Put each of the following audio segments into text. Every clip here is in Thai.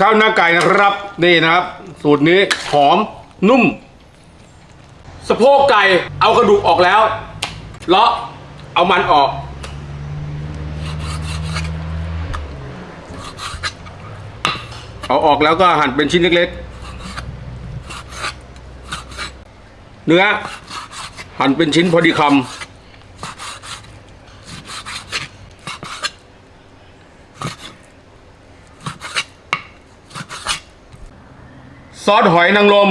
ข้าวหน้าไก่นะครับ นี่นะครับ สูตรนี้หอมนุ่ม สะโพกไก่เอากระดูกออกแล้วเลาะเอามันออก เอาออกแล้วก็หั่นเป็นชิ้นเล็กๆ เนื้อ หั่นเป็นชิ้นพอดีคำ ซอสหอยนางรม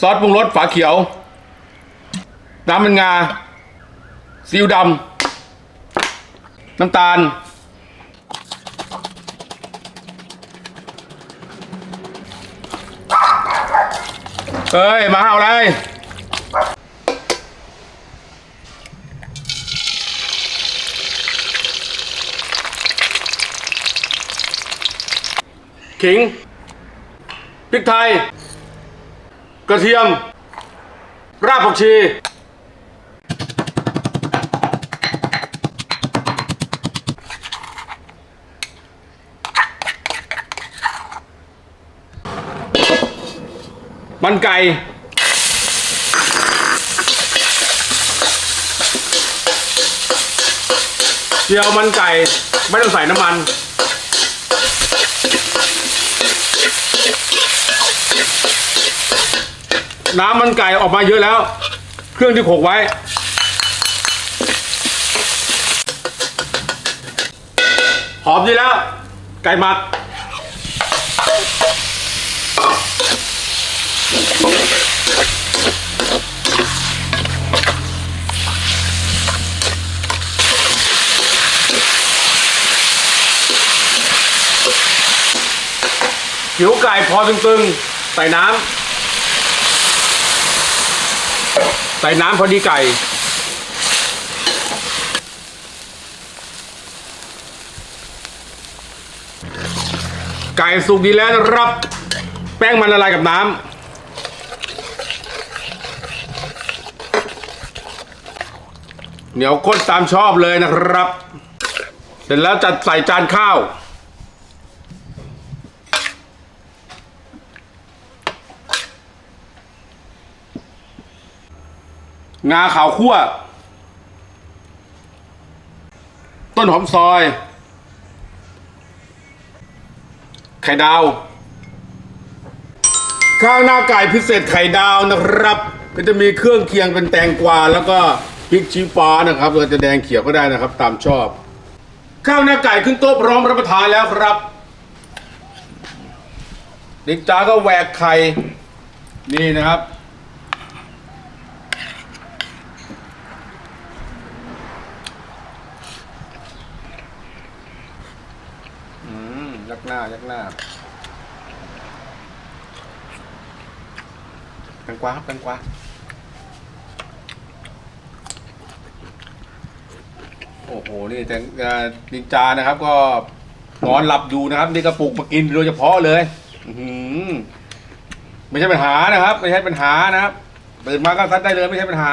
ซอสปรุงรสฝาเขียว น้ำมันงาซีอิ๊วดำ น้ำตาล เอ้ย มาเอาอะไร ขิงพริกไทย กระเทียม รากผักชี มันไก่ เจียวมันไก่ ไม่ต้องใส่น้ำมัน น้ำมันไก่ออกมาเยอะแล้ว เครื่องที่โขกไว้ หอมดีแล้ว ไก่หมัก ผิวไก่พอตึงๆ ใส่น้ำ ใส่น้ำพอดีไก่ ไก่สุกดีแล้วนะครับ แป้งมันละลายกับน้ำเหนียวข้นตามชอบเลยนะครับ เสร็จแล้วจัดใส่จานข้าว งาขาวคั่ว ต้นหอมซอย ไข่ดาว ข้าวหน้าไก่พิเศษไข่ดาวนะครับ ก็จะมีเครื่องเคียงเป็นแตงกวาแล้วก็พริกชี้ฟ้านะครับเราจะแดงเขียวก็ได้นะครับ ตามชอบ ข้าวหน้าไก่ขึ้นโต๊ะพร้อมรับประทานแล้วครับเด็กจ้าก็แหวกไข่นี่นะครับ อืม ยักหน้า ยักหน้าแตงกวาครับแตงกวาโอ้โห นี่แตงนินจานะครับ ก็นอนหลับอยู่นะครับ นี่กระปุกมากินโดยเฉพาะเลย อืไม่ใช่ปัญหานะครับ ไม่ใช่ปัญหานะครับตื่นมาก็ซัดได้เลยไม่ใช่ปัญหา